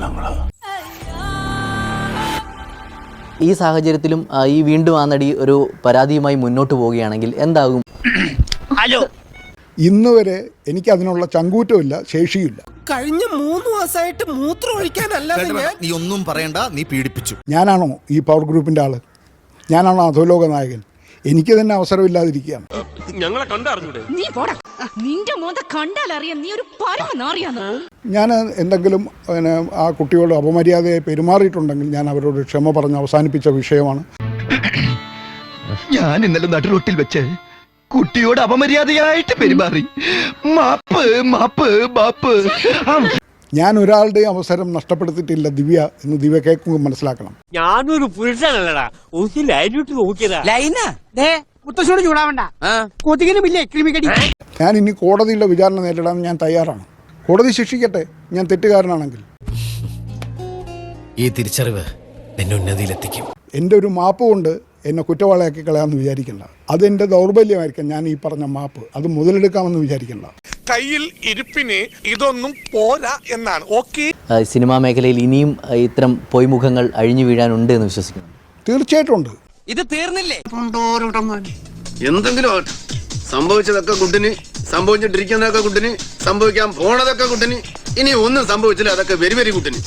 ചെല്ലങ്ങളാ ഈ സാഹചര്യത്തിലും ആ, ഈ വീണ്ടും ആ നടി ഒരു പരാതിയുമായി മുന്നോട്ട് പോവുകയാണെങ്കിൽ എന്താകും? ഇന്ന് വരെ എനിക്ക് അതിനുള്ള ചങ്കൂറ്റമില്ല ശേഷിയില്ല കഴിഞ്ഞ മൂന്ന് മാസമായിട്ട് മൂത്രം ഒഴിക്കാനല്ലാതെ ഞാൻ നീ ഒന്നും പറയണ്ട നീ പീഡിപ്പിച്ചു. ഞാനാണോ ഈ പവർ ഗ്രൂപ്പിന്റെ ആൾ? ഞാനാണോ അധോലോക നായകൻ? എനിക്ക് തന്നെ അവസരമില്ലാതിരിക്കുകയാണ്. നീ പോടാ. നിന്റെ മോത കണ്ടാൽ അറിയാം. നീ ഒരു പരമനാറിയാന്ന് ഞാൻ എന്തെങ്കിലും പിന്നെ ആ കുട്ടിയോട് അപമര്യാദയായി പെരുമാറിയിട്ടുണ്ടെങ്കിൽ ഞാൻ അവരോട് ക്ഷമ പറഞ്ഞ് അവസാനിപ്പിച്ച വിഷയമാണ്. ഞാൻ ഇന്നലെ നടുറോട്ടിൽ വെച്ച് കുട്ടിയോട് അപമര്യാദയായിട്ട് പെരുമാറി. മാപ്പ് മാപ്പ് മാപ്പ് ഞാൻ ഒരാളുടെ അവസരം നഷ്ടപ്പെടുത്തിയിട്ടില്ല ദിവ്യ എന്ന് ദിവ്യ കേൾക്കുമ്പോൾ മനസ്സിലാക്കണം. ഞാനൊരു പുരുഷനല്ലടാ. ഒന്ന് ലൈനിട്ട് നോക്കിയതാ. ലൈന? ദേ മുത്തശ്ശോട് ചൂടാവണ്ട കൊതുകിനും ഇല്ലേ ക്രിമികടി ഞാൻ ഇനി കോടതിയിലെ വിചാരണ നേരിടാൻ ഞാൻ തയ്യാറാണ്. കോടതി ശിക്ഷിക്കട്ടെ ഞാൻ തെറ്റുകാരനാണെങ്കിൽ. ഈ തിരിച്ചറിവ് എന്നെ ഉന്നതിയിലെത്തിക്കും. എന്റെ ഒരു മാപ്പ് കൊണ്ട് എന്നെ കുറ്റവാളിയാക്കി കളയാമെന്ന് വിചാരിക്കണ്ട. അതെന്റെ ദൗർബല്യമായിരിക്കും ഞാൻ ഈ പറഞ്ഞ മാപ്പ്. അത് മുതലെടുക്കാമെന്ന് വിചാരിക്കണ്ട. കയ്യിൽ ഇരിപ്പിന് ഇതൊന്നും പോരാ എന്നാണ്. ഓക്കെ? സിനിമാ മേഖലയിൽ ഇനിയും ഇത്തരം പൊയ്മുഖങ്ങൾ അഴിഞ്ഞു വീഴാനുണ്ട് എന്ന് വിശ്വസിക്കുന്നു. തീർച്ചയായിട്ടും ഉണ്ട്. ഇത് തീർന്നില്ലേ? എന്തെങ്കിലും. സംഭവിച്ചതൊക്കെ കുട്ടിന് സംഭവിച്ചിട്ടിരിക്കുന്നതൊക്കെ കുട്ടിന് സംഭവിക്കാൻ പോണതൊക്കെ കുട്ടിന് ഇനി ഒന്നും സംഭവിച്ചില്ല. അതൊക്കെ വെരി വെരി കുട്ടിന്.